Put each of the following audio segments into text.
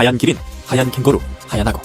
하얀 기린, 하얀 캥거루, 하얀 악어.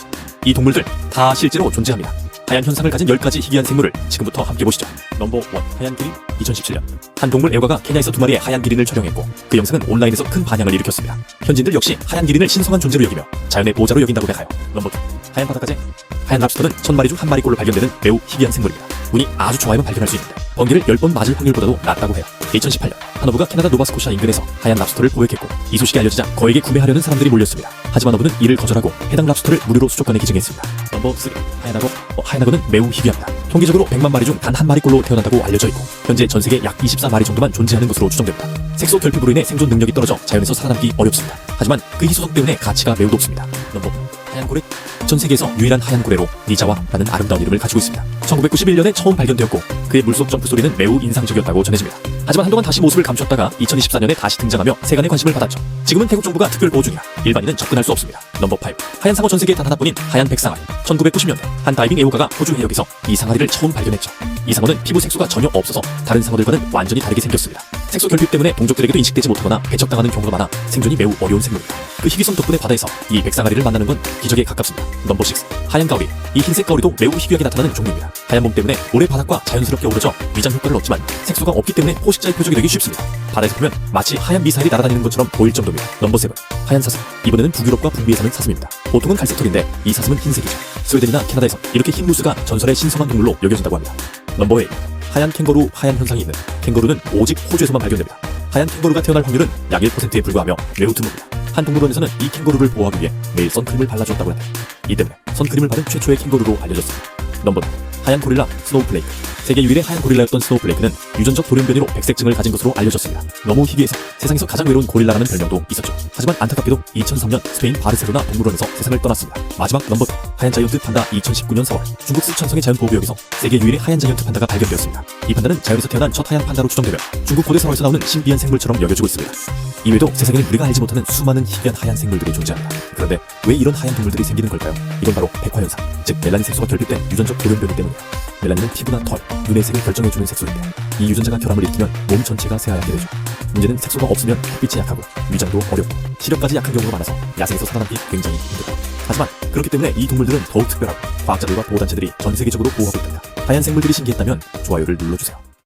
이 동물들 다 실제로 존재합니다. 하얀 현상을 가진 10가지 희귀한 생물을 지금부터 함께 보시죠. 넘버 1. 하얀 기린 2017년 한 동물 애호가가 케냐에서 두 마리의 하얀 기린을 촬영했고 그 영상은 온라인에서 큰 반향을 일으켰습니다. 현지인들 역시 하얀 기린을 신성한 존재로 여기며 자연의 보좌로 여긴다고 해요. 넘버 2. 하얀 바닷가재 하얀 랍스터는 천 마리 중 한 마리 꼴로 발견되는 매우 희귀한 생물입니다. 운이 아주 좋아야만 발견할 수 있는데 번개를 10번 맞을 확률보다도 낮다고 해요. 2018년 한 어부가 캐나다 노바스코샤 인근에서 하얀 랍스터를 포획했고 이 소식이 알려지자 거액에 구매하려는 사람들이 몰렸습니다. 하지만 어부는 이를 거절하고 해당 랍스터를 무료로 수족관에 기증했습니다. 넘버 3 하얀 악어 어, 하얀 악어는 매우 희귀합니다. 통계적으로 100만 마리 중 단 한 마리꼴로 태어난다고 알려져 있고 현재 전 세계 약 24마리 정도만 존재하는 것으로 추정됩니다. 색소 결핍으로 인해 생존 능력이 떨어져 자연에서 살아남기 어렵습니다. 하지만 그 희소성 때문에 가치가 매우 높습니다. 넘버 4 하얀 고래 전 세계에서 유일한 하얀 고래로 니자와라는 아름다운 이름을 가지고 있습니다. 1991년에 처음 발견되었고 그의 물속 점프 소리는 매우 인상적이었다고 전해집니다. 하지만 한동안 다시 모습을 감췄다가 2024년에 다시 등장하며 세간의 관심을 받았죠. 지금은 태국 정부가 특별 보호 중이라 일반인은 접근할 수 없습니다. 넘버 5 하얀 상어 전 세계에 단 하나뿐인 하얀 백상아리 1990년대 한 다이빙 애호가가 호주 해역에서 이 상아리를 처음 발견했죠. 이 상어는 피부 색소가 전혀 없어서 다른 상어들과는 완전히 다르게 생겼습니다. 색소 결핍 때문에 동족들에게도 인식되지 못하거나 배척당하는 경우가 많아 생존이 매우 어려운 생물입니다. 그 희귀성 덕분에 바다에서 이 백상아리를 만나는 건 기적에 가깝습니다. 넘버 6 하얀 가오리 이 흰색 가오리도 매우 희귀하게 나타나는 종류입니다. 하얀 몸 때문에 모래 바닥과 자연스럽게 어우러져 위장 효과를 얻지만 색소가 없기 때문에 포식자의 표적이 되기 쉽습니다. 바다에서 보면 마치 하얀 미사일이 날아다니는 것처럼 보일 정도입니다. 넘버 7 하얀 사슴 이번에는 북유럽과 북미에 사는 사슴입니다. 보통은 갈색 털인데 이 사슴은 흰색이죠. 스웨덴이나 캐나다에서 이렇게 흰 무스가 전설의 신성한 동물로 여겨진다고 합니다. 넘버 8 하얀 캥거루 하얀 현상이 있는 캥거루는 오직 호주에서만 발견됩니다. 하얀 캥거루가 태어날 확률은 약 1%에 불과하며 매우 드뭅니다. 한 동물원에서는 이 캥거루를 보호하기 위해 매일 선크림을 발라주었다고 합니다. 이 때문에 선크림을 받은 최초의 캥거루로 알려졌습니다. 넘버 9 하얀 고릴라 스노우플레이크 세계 유일의 하얀 고릴라였던 스노우플레이크는 유전적 돌연변이로 백색증을 가진 것으로 알려졌습니다. 너무 희귀해서 세상에서 가장 외로운 고릴라라는 별명도 있었죠. 하지만 안타깝게도 2003년 스페인 바르셀로나 동물원에서 세상을 떠났습니다. 마지막 넘버 2 하얀 자이언트 판다 2019년 4월 중국 스촨성의 자연보호구역에서 세계 유일의 하얀 자이언트 판다가 발견되었습니다. 이 판다는 자연에서 태어난 첫 하얀 판다로 추정되며 중국 고대 설화에서 나오는 신비한 생물처럼 여겨지고 있습니다. 이외에도 세상에는 우리가 알지 못하는 수많은 희귀한 하얀 생물들이 존재합니다. 그런데 왜 이런 하얀 동물들이 생기는 걸까요? 이건 바로 백화현상, 즉 멜라닌 색소가 결핍된 유전적 돌연변이 때문이에요. 멜라닌은 피부나 털, 눈의 색을 결정해주는 색소인데 이 유전자가 결함을 일으키면 몸 전체가 새하얗게 되죠. 문제는 색소가 없으면 햇빛이 약하고 위장도 어렵고 시력까지 약한 경우가 많아서 야생에서 살아남기 굉장히 힘들어요. 하지만 그렇기 때문에 이 동물들은 더욱 특별하고 과학자들과 보호단체들이 전 세계적으로 보호하고 있답니다. 하얀 생물들이 신기했다면 좋아요를 눌러주세요.